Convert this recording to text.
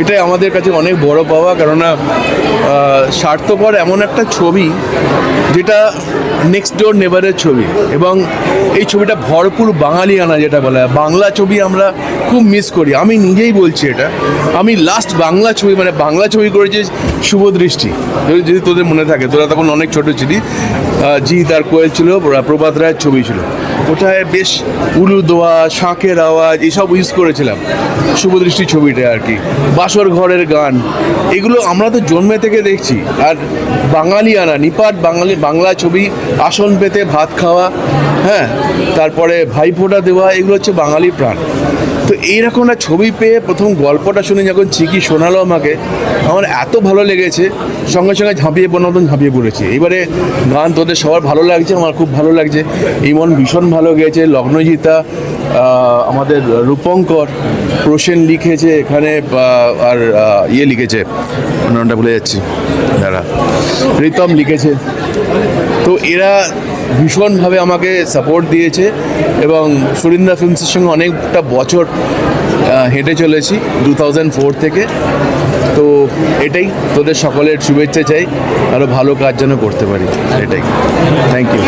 এটাই আমাদের কাছে অনেক বড় পাওয়া, কেননা স্বার্থপর এমন একটা ছবি যেটা নেক্সট ডোর নেবারের ছবি। এবং এই ছবিটা ভরপুর বাঙালি আনা যেটা বলা হয়। বাংলা ছবি আমরা খুব মিস করি। আমি নিজেই বলছি এটা। আমি লাস্ট বাংলা ছবি মানে বাংলা ছবি করেছি শুভদৃষ্টি দৃষ্টি। যদি তোদের মনে থাকে, তোরা তখন অনেক ছোট ছিলি জিৎ আর কোয়েল ছিল প্রভাত রায়ের ছবি ছিল। ওটায় বেশ উলু দোয়া, শাঁখের আওয়াজ, এসব ইউজ করেছিলাম। শুভদৃষ্টি ছবিটা আর কি। বাসর ঘরের গান, এগুলো আমরা তো জন্মে থেকে দেখছি। আর বাঙালি আনা নিপাট বাঙালি, বাংলা ছবি, আসন পেতে ভাত খাওয়া হ্যাঁ তারপরে ভাইফোঁটা দেওয়া, এগুলো হচ্ছে বাঙালি প্রাণ। তো এইরকম ছবি পেয়ে প্রথম গল্পটা শুনে যখন চিকি শোনালো আমাকে, আমার এত ভালো লেগেছে, সঙ্গে সঙ্গে ঝাঁপিয়ে পড়ার মতন ঝাঁপিয়ে পড়েছে। এবারে গান তোদের সবার ভালো লাগছে, আমার খুব ভালো লাগছে। ইমন ভীষণ ভালো গেয়েছে, লগ্নজিতা আমাদের রূপঙ্কর, প্রসেন লিখেছে এখানে আর ইয়ে লিখেছে, নামটা ভুলে যাচ্ছি, দাঁড়া। প্রীতম লিখেছে। তো এরা ভীষণভাবে আমাকে সাপোর্ট দিয়েছে এবং সুরিন্দা ফিল্মসের সঙ্গে অনেকটা বছর হেঁটে চলেছি টু থাউজেন্ড ফোর থেকে। তো এটাই তোদের সকলের শুভেচ্ছা চাই আরও ভালো কাজ যেন করতে পারি। এটাই। Thank you